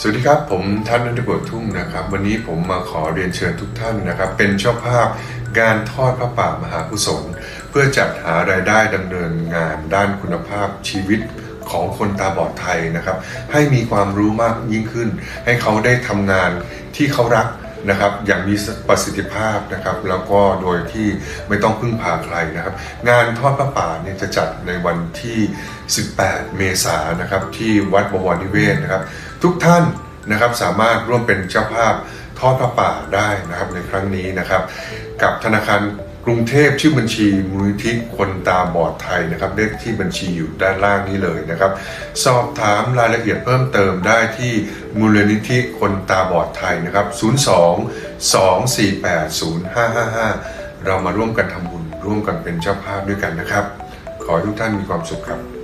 สวัสดีครับ ผมท่านนันทบททุ่งนะครับ วันนี้ผมมาขอเรียนเชิญทุกท่านนะครับ เป็นเจ้าภาพงานทอดพระป่ามหากุศลเพื่อจัดหารายได้ดำเนินงานด้านคุณภาพชีวิตของคนตาบอดไทยนะครับ ให้มีความรู้มากยิ่งขึ้น ให้เขาได้ทำงานที่เขารัก นะครับอย่างมีประสิทธิภาพนะครับแล้วก็โดยที่ไม่ต้องพึ่งพาใครนะครับ งานทอดพระป่าเนี่ยจะจัดในวันที่ 18 เมษายนนะครับที่วัดบวรนิเวศนะครับ ทุกท่านนะครับสามารถร่วมเป็นเจ้าภาพทอดพระป่าได้นะครับในครั้งนี้นะครับ กับธนาคาร รุงเทพชื่อบัญชีมูลนิธิคนตาบอดไทยนะครับเลขที่บัญชีอยู่ด้านล่างนี้เลยนะครับ สอบถามรายละเอียดเพิ่มเติมได้ที่มูลนิธิคนตาบอดไทยนะครับ 02 248 0555 เรามาร่วมกันทำบุญร่วมกันเป็นเจ้าภาพด้วยกันนะครับ ขอให้ทุกท่านมีความสุขครับ